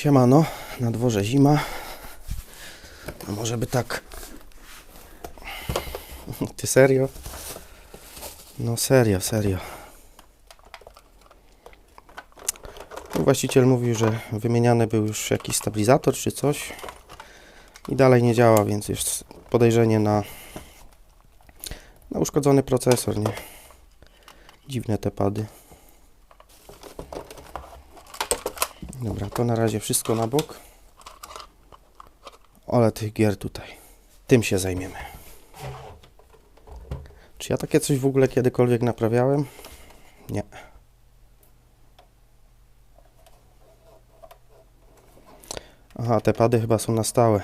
Siemano, na dworze zima. Może by tak... Ty serio? No serio, serio. Właściciel mówił, że wymieniany był już jakiś stabilizator czy coś i dalej nie działa, więc jest podejrzenie na, na uszkodzony procesor, nie? Dziwne te pady. Dobra, to na razie wszystko na bok. Ale tych gier tutaj. Tym się zajmiemy. Czy ja takie coś w ogóle kiedykolwiek naprawiałem? Nie. Aha, te pady chyba są na stałe.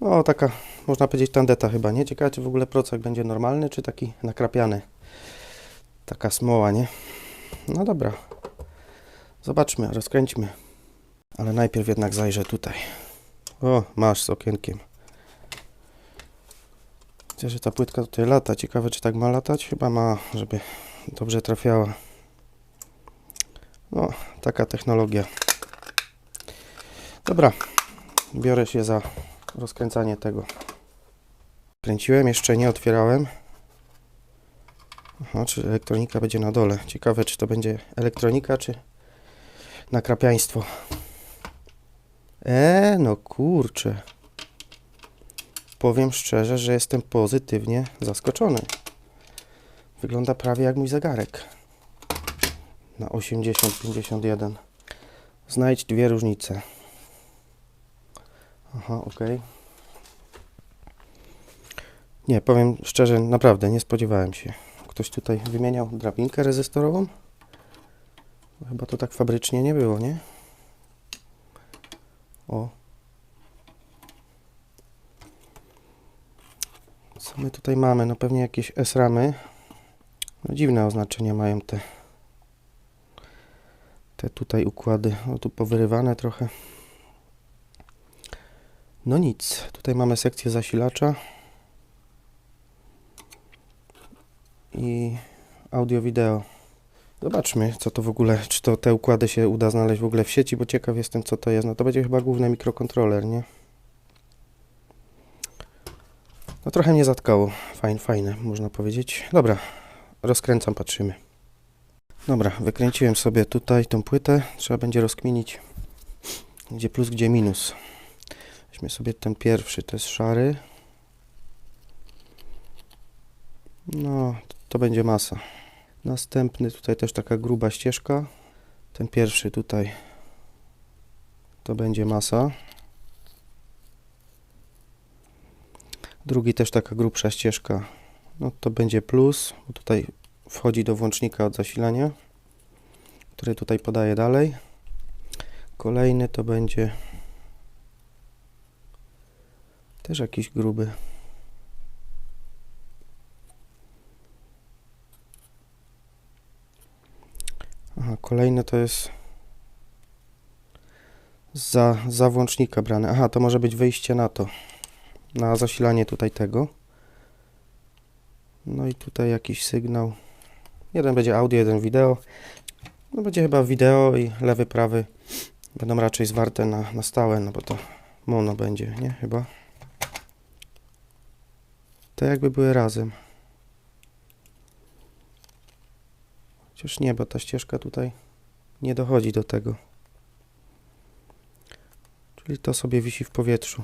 No, taka, można powiedzieć, tandeta chyba, nie? Ciekawe, czy w ogóle procek będzie normalny, czy taki nakrapiany. Taka smoła, nie? No dobra. Zobaczmy, rozkręćmy. Ale najpierw jednak zajrzę tutaj. O, masz z okienkiem. Widzę, że ta płytka tutaj lata. Ciekawe, czy tak ma latać? Chyba ma, żeby dobrze trafiała. No, taka technologia. Dobra, biorę się za rozkręcanie tego. Kręciłem, jeszcze nie otwierałem. Aha, czy elektronika będzie na dole. Ciekawe, czy to będzie elektronika, czy nakrapiaństwo. E, no kurczę. Powiem szczerze, że jestem pozytywnie zaskoczony. Wygląda prawie jak mój zegarek. Na 80-51. Znajdź dwie różnice. Aha, ok. Nie, powiem szczerze, naprawdę nie spodziewałem się. Ktoś tutaj wymieniał drabinkę rezystorową? Chyba to tak fabrycznie nie było, nie? O. Co my tutaj mamy? No pewnie jakieś S-ramy. No dziwne oznaczenia mają te te tutaj układy. O tu powyrywane trochę. No nic. Tutaj mamy sekcję zasilacza i audio-wideo. Zobaczmy, co to w ogóle, czy to te układy się uda znaleźć w ogóle w sieci, bo ciekaw jestem, co to jest. No to będzie chyba główny mikrokontroler, nie? No trochę mnie zatkało. Fajne, fajne, można powiedzieć. Dobra, rozkręcam, patrzymy. Dobra, wykręciłem sobie tutaj tą płytę. Trzeba będzie rozkminić, gdzie plus, gdzie minus. Weźmy sobie ten pierwszy, to jest szary. No, to będzie masa. Następny tutaj też taka gruba ścieżka. Ten pierwszy tutaj to będzie masa. Drugi też taka grubsza ścieżka. No to będzie plus, bo tutaj wchodzi do włącznika od zasilania, który tutaj podaje dalej. Kolejny to będzie też jakiś gruby. Aha, kolejne to jest za, za włącznika brane. Aha, to może być wyjście na to. Na zasilanie tutaj tego. No i tutaj jakiś sygnał. Jeden będzie audio, jeden wideo. No będzie chyba wideo i lewy, prawy będą raczej zwarte na, na stałe, no bo to mono będzie, nie? Chyba. To jakby były razem. Chociaż nie, bo ta ścieżka tutaj nie dochodzi do tego. Czyli to sobie wisi w powietrzu.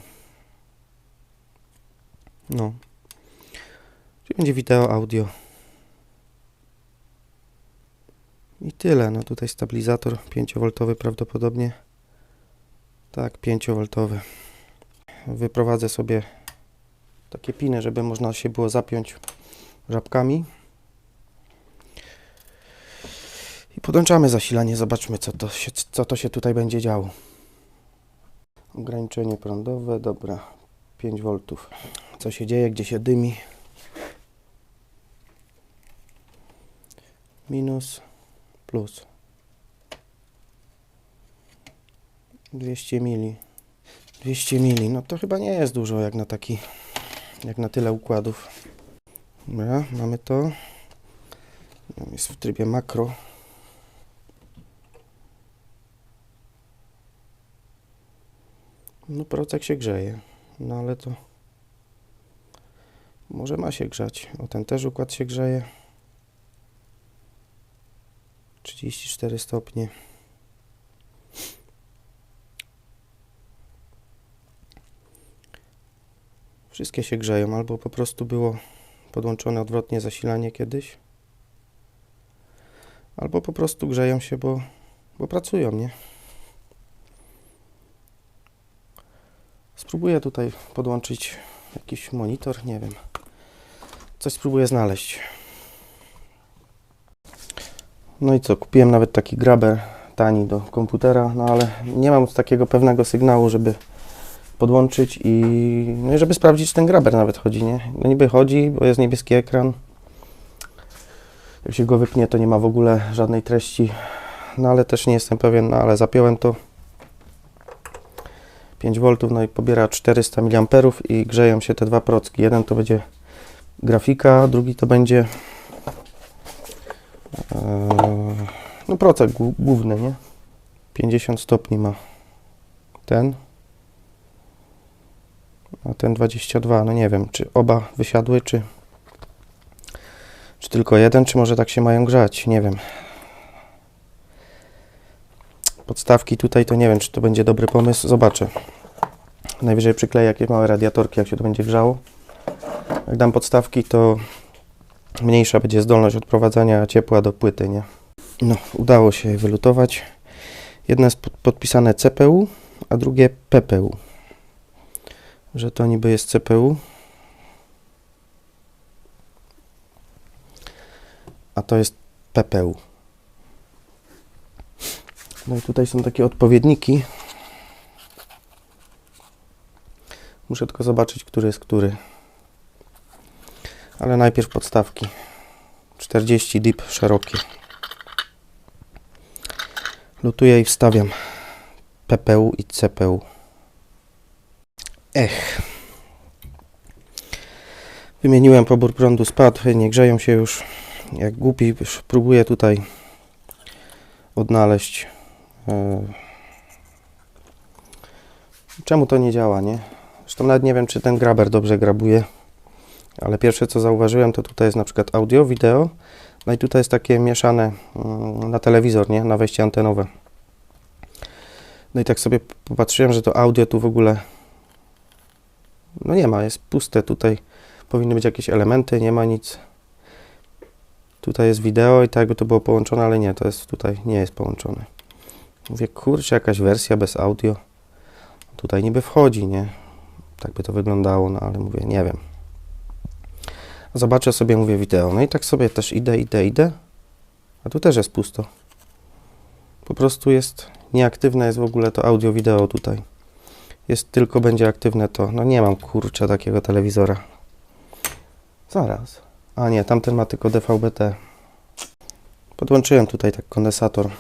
No. Czyli będzie wideo, audio. I tyle. No tutaj stabilizator 5V prawdopodobnie. Tak, 5V. Wyprowadzę sobie takie piny, żeby można się było zapiąć żabkami. I podłączamy zasilanie, zobaczmy co to się, co to się tutaj będzie działo. Ograniczenie prądowe, dobra, 5 V. Co się dzieje, gdzie się dymi? Minus, plus. 200 mili. 200 mili, no to chyba nie jest dużo jak na taki, jak na tyle układów. Dobra, mamy to. Jest w trybie makro. No procek się grzeje, no ale to może ma się grzać. O ten też układ się grzeje. 34 stopnie. Wszystkie się grzeją, albo po prostu było podłączone odwrotnie zasilanie kiedyś, albo po prostu grzeją się, bo, bo pracują, nie? Spróbuję tutaj podłączyć jakiś monitor, nie wiem. Coś spróbuję znaleźć. No i co, kupiłem nawet taki graber tani do komputera, no ale nie mam takiego pewnego sygnału, żeby podłączyć i, no i żeby sprawdzić, czy ten graber nawet chodzi, nie? No niby chodzi, bo jest niebieski ekran. Jak się go wypnie, to nie ma w ogóle żadnej treści. No ale też nie jestem pewien, no ale zapiąłem to. 5 V, no i pobiera 400 mA i grzeją się te dwa procki. Jeden to będzie grafika, drugi to będzie Eee, no procek głó- główny, nie? 50 stopni ma ten. A ten 22, no nie wiem, czy oba wysiadły, czy, czy tylko jeden, czy może tak się mają grzać, nie wiem. Podstawki tutaj to nie wiem, czy to będzie dobry pomysł, zobaczę. Najwyżej przykleję jakieś małe radiatorki, jak się to będzie grzało. Jak dam podstawki, to mniejsza będzie zdolność odprowadzania ciepła do płyty, nie? No, udało się wylutować. Jedno jest pod, podpisane CPU, a drugie PPU. Że to niby jest CPU. A to jest PPU. No i tutaj są takie odpowiedniki. Muszę tylko zobaczyć, który jest który. Ale najpierw podstawki. 40 dip szerokie. Lutuję i wstawiam PPU i CPU. Ech. Wymieniłem pobór prądu, spadł, nie grzeją się już. Jak głupi, próbuję tutaj odnaleźć. Czemu to nie działa, nie? Zresztą nawet nie wiem, czy ten graber dobrze grabuje. Ale pierwsze co zauważyłem, to tutaj jest na przykład audio, wideo. No i tutaj jest takie mieszane mm, na telewizor, nie? Na wejście antenowe. No i tak sobie popatrzyłem, że to audio tu w ogóle no nie ma, jest puste. Tutaj powinny być jakieś elementy, nie ma nic. Tutaj jest wideo i tak jakby to było połączone, ale nie, to jest tutaj nie jest połączone. Mówię, kurczę, jakaś wersja bez audio. Tutaj niby wchodzi, nie? Tak by to wyglądało, no ale mówię, nie wiem. Zobaczę sobie, mówię, wideo. No i tak sobie też idę, idę, idę. A tu też jest pusto. Po prostu jest nieaktywne jest w ogóle to audio, wideo tutaj. Jest tylko będzie aktywne to. No nie mam kurczę takiego telewizora. Zaraz. A nie, tamten ma tylko DVB-T. Podłączyłem tutaj tak kondensator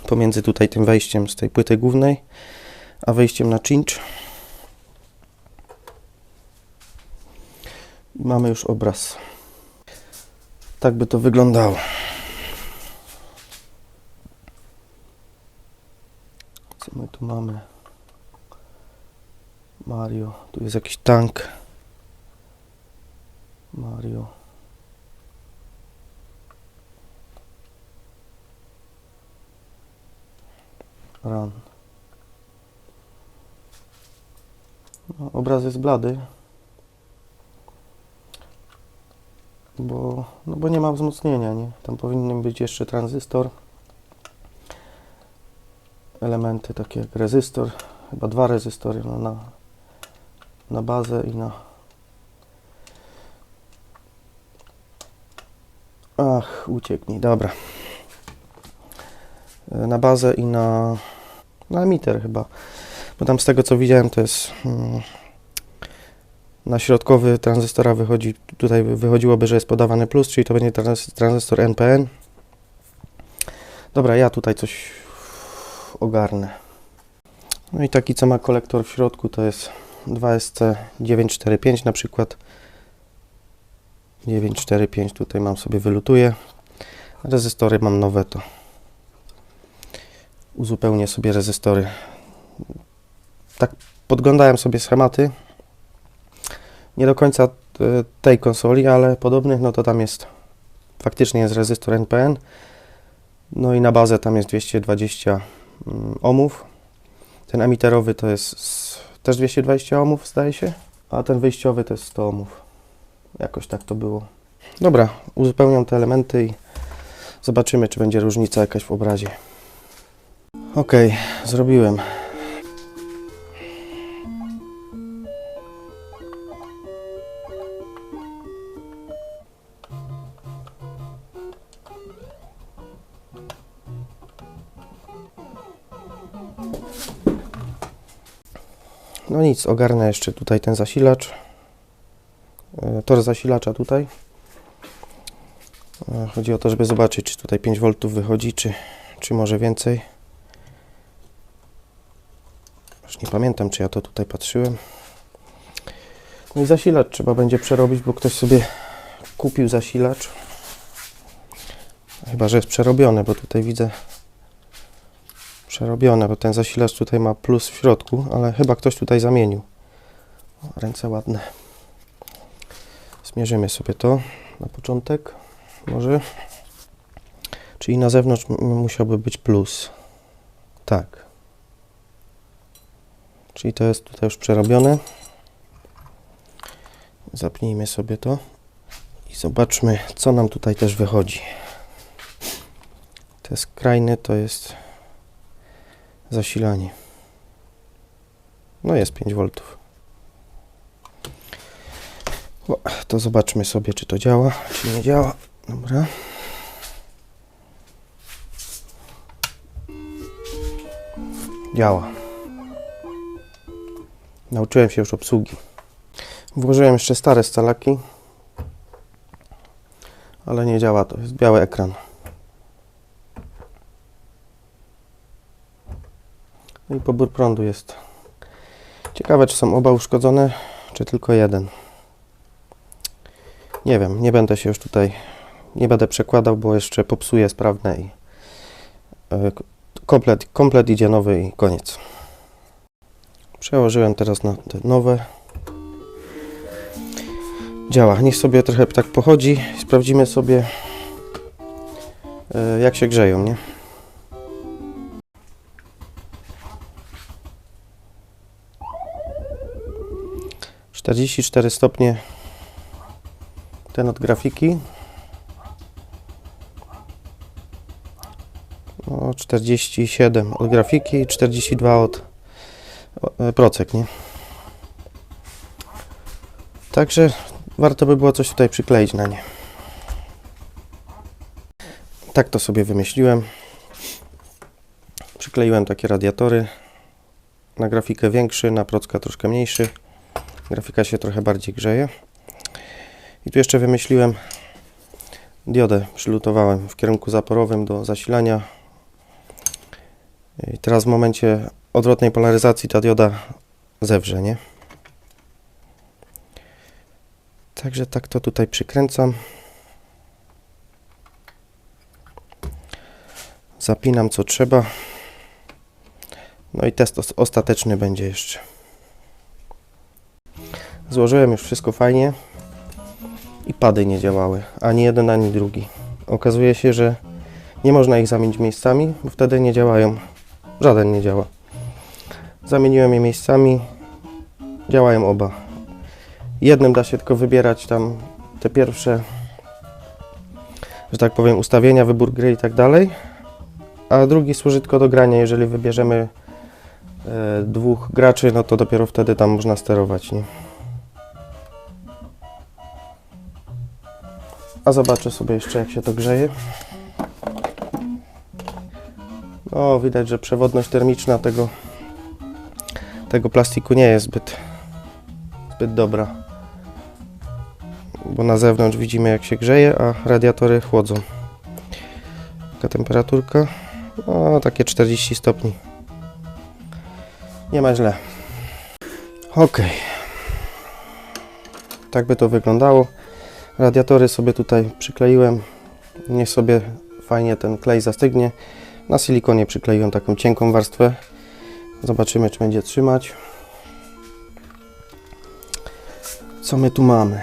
pomiędzy tutaj tym wejściem z tej płyty głównej, a wejściem na cinch. Mamy już obraz. Tak by to wyglądało. Co my tu mamy? Mario. Tu jest jakiś tank. Mario. Run. No, obraz jest blady. Bo, no bo nie ma wzmocnienia, nie? Tam powinien być jeszcze tranzystor. Elementy takie jak rezystor. Chyba dwa rezystory no, na, na bazę i na... Ach, uciekł mi, dobra. E, Na bazę i na, na emiter chyba. Bo tam z tego co widziałem to jest... Mm, na środkowy tranzystora wychodzi, tutaj wychodziłoby, że jest podawany plus, czyli to będzie tranzy- tranzystor NPN. Dobra, ja tutaj coś ogarnę. No i taki, co ma kolektor w środku, to jest 2SC945 na przykład. 945 tutaj mam sobie wylutuję. Rezystory mam nowe, to uzupełnię sobie rezystory tak podglądałem sobie schematy. Nie do końca e, tej konsoli, ale podobnych, no to tam jest faktycznie jest rezystor NPN. No i na bazę tam jest 220 mm, ohmów. Ten emiterowy to jest też 220 ohmów, zdaje się, a ten wyjściowy to jest 100 ohmów. Jakoś tak to było. Dobra, uzupełniam te elementy i zobaczymy, czy będzie różnica jakaś w obrazie. Ok, zrobiłem. No nic, ogarnę jeszcze tutaj ten zasilacz. E, Tor zasilacza tutaj. E, Chodzi o to, żeby zobaczyć, czy tutaj 5 V wychodzi, czy, czy może więcej. Już nie pamiętam, czy ja to tutaj patrzyłem. No i zasilacz trzeba będzie przerobić, bo ktoś sobie kupił zasilacz. Chyba, że jest przerobione, bo tutaj widzę przerobione, bo ten zasilacz tutaj ma plus w środku, ale chyba ktoś tutaj zamienił. O, ręce ładne. Zmierzymy sobie to na początek. Może. Czyli na zewnątrz musiałby być plus. Tak. Czyli to jest tutaj już przerobione. Zapnijmy sobie to i zobaczmy, co nam tutaj też wychodzi. Te skrajny to jest zasilanie. No jest 5 V. To zobaczmy sobie, czy to działa, czy nie działa. Dobra. Działa. Nauczyłem się już obsługi. Włożyłem jeszcze stare scalaki, ale nie działa to. Jest biały ekran. No i pobór prądu jest. Ciekawe, czy są oba uszkodzone, czy tylko jeden. Nie wiem, nie będę się już tutaj, nie będę przekładał, bo jeszcze popsuję sprawne i e, komplet, komplet idzie nowy i koniec. Przełożyłem teraz na te nowe. Działa. Niech sobie trochę tak pochodzi. Sprawdzimy sobie, e, jak się grzeją, nie? Czterdzieści cztery stopnie ten od grafiki. No, 47 od grafiki i 42 od procek, nie? Także warto by było coś tutaj przykleić na nie. Tak to sobie wymyśliłem. Przykleiłem takie radiatory. Na grafikę większy, na procka troszkę mniejszy. Grafika się trochę bardziej grzeje. I tu jeszcze wymyśliłem diodę, przylutowałem w kierunku zaporowym do zasilania. I teraz w momencie odwrotnej polaryzacji ta dioda zewrze, nie? Także tak to tutaj przykręcam. Zapinam co trzeba. No i test os- ostateczny będzie jeszcze. Złożyłem już wszystko fajnie i pady nie działały. Ani jeden, ani drugi. Okazuje się, że nie można ich zamienić miejscami, bo wtedy nie działają. Żaden nie działa. Zamieniłem je miejscami. Działają oba. Jednym da się tylko wybierać tam te pierwsze, że tak powiem, ustawienia, wybór gry i tak dalej. A drugi służy tylko do grania. Jeżeli wybierzemy e, dwóch graczy, no to dopiero wtedy tam można sterować. Nie? A zobaczę sobie jeszcze jak się to grzeje. No, widać, że przewodność termiczna tego, tego plastiku nie jest zbyt, zbyt dobra. Bo na zewnątrz widzimy jak się grzeje, a radiatory chłodzą. Taka temperaturka? No, takie 40 stopni. Nie ma źle. Ok. Tak by to wyglądało. Radiatory sobie tutaj przykleiłem. Niech sobie fajnie ten klej zastygnie. Na silikonie przykleiłem taką cienką warstwę. Zobaczymy, czy będzie trzymać. Co my tu mamy?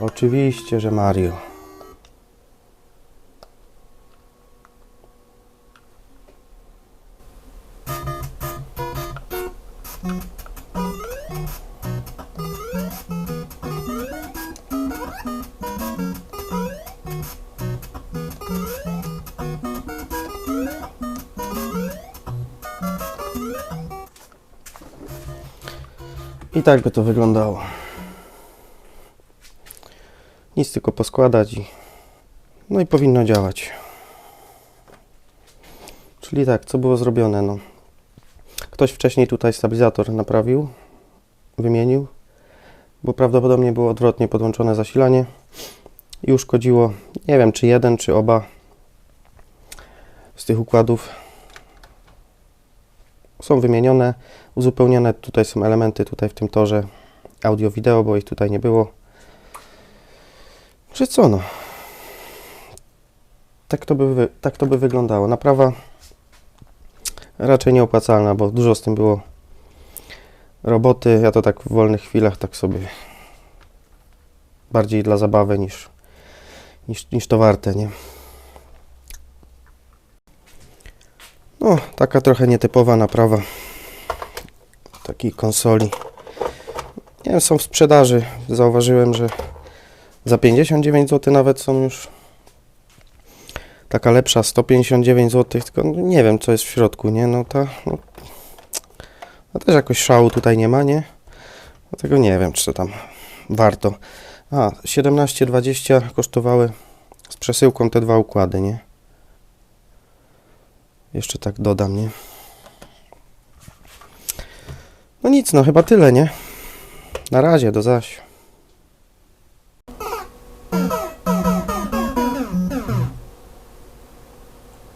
Oczywiście, że Mario. I tak by to wyglądało. Nic tylko poskładać i no i powinno działać. Czyli tak, co było zrobione? No. Ktoś wcześniej tutaj stabilizator naprawił, wymienił, bo prawdopodobnie było odwrotnie podłączone zasilanie i uszkodziło, nie wiem czy jeden, czy oba z tych układów są wymienione, uzupełnione. Tutaj są elementy, tutaj w tym torze audio-wideo, bo ich tutaj nie było. Że co no? Tak to by, tak to by wyglądało. Naprawa raczej nieopłacalna, bo dużo z tym było roboty. Ja to tak w wolnych chwilach tak sobie bardziej dla zabawy niż, niż, niż to warte, nie? No, taka trochę nietypowa naprawa takiej konsoli. Nie wiem, są w sprzedaży. Zauważyłem, że za 59 zł nawet są już taka lepsza 159 zł, tylko no nie wiem co jest w środku, nie? No ta no, no też jakoś szału tutaj nie ma, nie? Dlatego nie wiem, czy to tam warto. A, 17,20 kosztowały z przesyłką te dwa układy, nie? Jeszcze tak dodam, nie? No nic, no chyba tyle, nie? Na razie, do zaś.